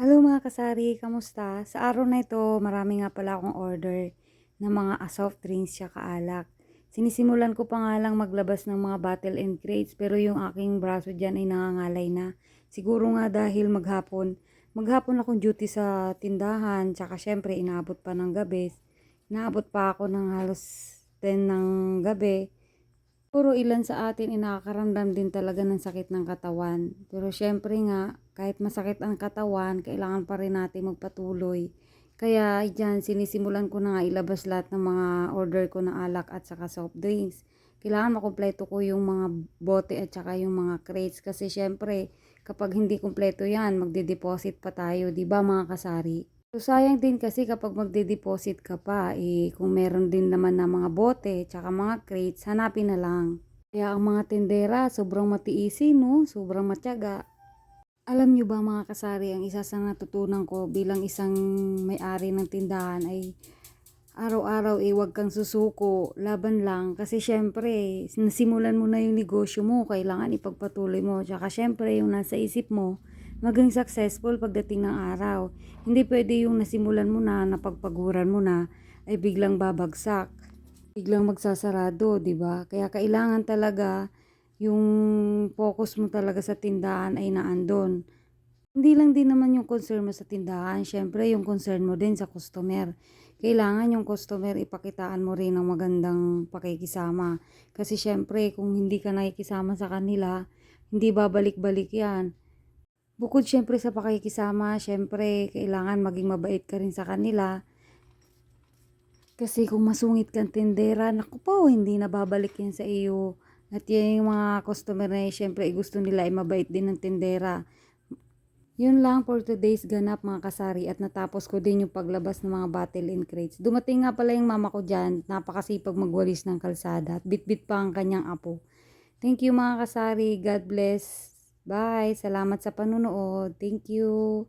Hello mga kasari, kamusta? Sa araw na ito, marami nga pala akong order ng mga soft drinks tsaka alak. Sinisimulan ko pa nga lang maglabas ng mga bottle and crates pero yung aking braso dyan ay nangangalay na. Siguro nga dahil maghapon, maghapon akong duty sa tindahan tsaka syempre inaabot pa ng gabi. Inaabot pa ako ng halos 10 ng gabi. Puro ilan sa atin ay nakakaramdam din talaga ng sakit ng katawan. Pero syempre nga, kahit masakit ang katawan, kailangan pa rin natin magpatuloy. Kaya dyan, sinisimulan ko na nga ilabas lahat ng mga order ko ng alak at saka soft drinks. Kailangan makumpleto ko yung mga bote at saka yung mga crates. Kasi syempre, kapag hindi kumpleto yan, magde-deposit pa tayo, di ba mga kasari? So, sayang din kasi kapag magde-deposit ka pa, eh, kung meron din naman na mga bote, tsaka mga crates, hanapin na lang. Kaya ang mga tendera, sobrang matiisin, no? Sobrang matyaga. Alam nyo ba mga kasari, ang isa sa natutunan ko bilang isang may-ari ng tindahan ay araw-araw eh wag kang susuko, laban lang. Kasi syempre, nasimulan mo na yung negosyo mo, kailangan ipagpatuloy mo. Tsaka syempre, yung nasa isip mo, maging successful pagdating ng araw. Hindi pwede yung nasimulan mo na, napagpaguran mo na, ay biglang babagsak. Biglang magsasarado, di ba? Kaya kailangan talaga yung focus mo talaga sa tindahan ay naandon. Hindi lang din naman yung concern mo sa tindahan, syempre yung concern mo din sa customer. Kailangan yung customer ipakitaan mo rin ng magandang pakikisama. Kasi syempre kung hindi ka nakikisama sa kanila, hindi babalik-balik yan. Bukod syempre sa pakikisama, syempre kailangan maging mabait ka rin sa kanila. Kasi kung masungit kang tindera, naku po, hindi na babalik yan sa iyo. At yan yung mga customer na syempre gusto nila ay mabait din ng tindera. Yun lang for today's ganap mga kasari at natapos ko din yung paglabas ng mga bottle and crates. Dumating nga pala yung mama ko dyan, napakasipag magwalis ng kalsada at bitbit pa ang kanyang apo. Thank you mga kasari, God bless. Bye, salamat sa panunood. Thank you.